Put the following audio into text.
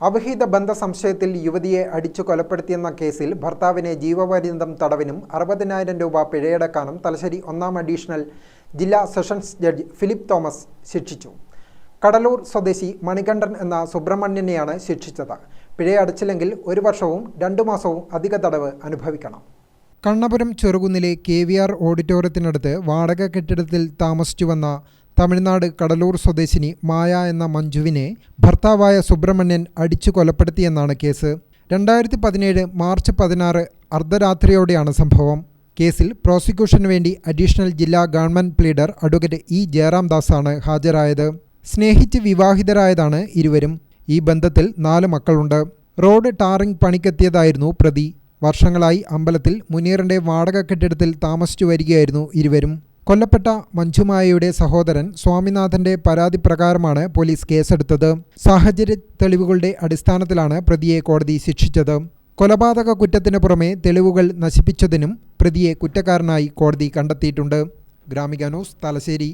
അവിഹിത ബന്ധ സംശയത്തിൽ യുവതിയെ അടിച്ചു കൊലപ്പെടുത്തിയെന്ന കേസിൽ ഭർത്താവിനെ ജീവപര്യന്തം തടവിനും അറുപതിനായിരം രൂപ പിഴയടക്കാനും തലശ്ശേരി ഒന്നാം അഡീഷണൽ ജില്ലാ സെഷൻസ് ജഡ്ജി ഫിലിപ്പ് തോമസ് ശിക്ഷിച്ചു. കടലൂർ സ്വദേശി മണികണ്ഠൻ എന്ന സുബ്രഹ്മണ്യനെയാണ് ശിക്ഷിച്ചത്. പിഴയടച്ചില്ലെങ്കിൽ ഒരു വർഷവും രണ്ടു മാസവും അധിക തടവ് അനുഭവിക്കണം. കണ്ണപുരം ചെറുകുന്നിലെ കെ വി ആർ ഓഡിറ്റോറിയത്തിനടുത്ത് വാടക കെട്ടിടത്തിൽ താമസിച്ചു വന്ന തമിഴ്നാട് കടലൂർ സ്വദേശിനി മായ എന്ന മഞ്ജുവിനെ ഭർത്താവായ സുബ്രഹ്മണ്യൻ അടിച്ചു കൊലപ്പെടുത്തിയെന്നാണ് കേസ്. രണ്ടായിരത്തി പതിനേഴ് മാർച്ച് പതിനാറ് അർദ്ധരാത്രിയോടെയാണ് സംഭവം. കേസിൽ പ്രോസിക്യൂഷന് വേണ്ടി അഡീഷണൽ ജില്ലാ government pleader advocate E Jayaram ദാസാണ് ഹാജരായത്. സ്നേഹിച്ച് വിവാഹിതരായതാണ് ഇരുവരും. ഈ ബന്ധത്തിൽ നാല് മക്കളുണ്ട്. റോഡ് ടാറിംഗ് പണിക്കെത്തിയതായിരുന്നു പ്രതി. വർഷങ്ങളായി അമ്പലത്തിൽ മുനീറിന്റെ വാടക കെട്ടിടത്തിൽ താമസിച്ചു വരികയായിരുന്നു ഇരുവരും. കൊല്ലപ്പെട്ട മഞ്ജുമായയുടെ സഹോദരൻ സ്വാമിനാഥന്റെ പരാതി പ്രകാരമാണ് പോലീസ് കേസെടുത്തത്. സാഹചര്യ തെളിവുകളുടെ അടിസ്ഥാനത്തിലാണ് പ്രതിയെ കോടതി ശിക്ഷിച്ചത്. കൊലപാതക കുറ്റത്തിന് പുറമെ തെളിവുകൾ നശിപ്പിച്ചതിനും പ്രതിയെ കുറ്റക്കാരനായി കോടതി കണ്ടെത്തിയിട്ടുണ്ട്. ഗ്രാമിക ന്യൂസ് തലശ്ശേരി.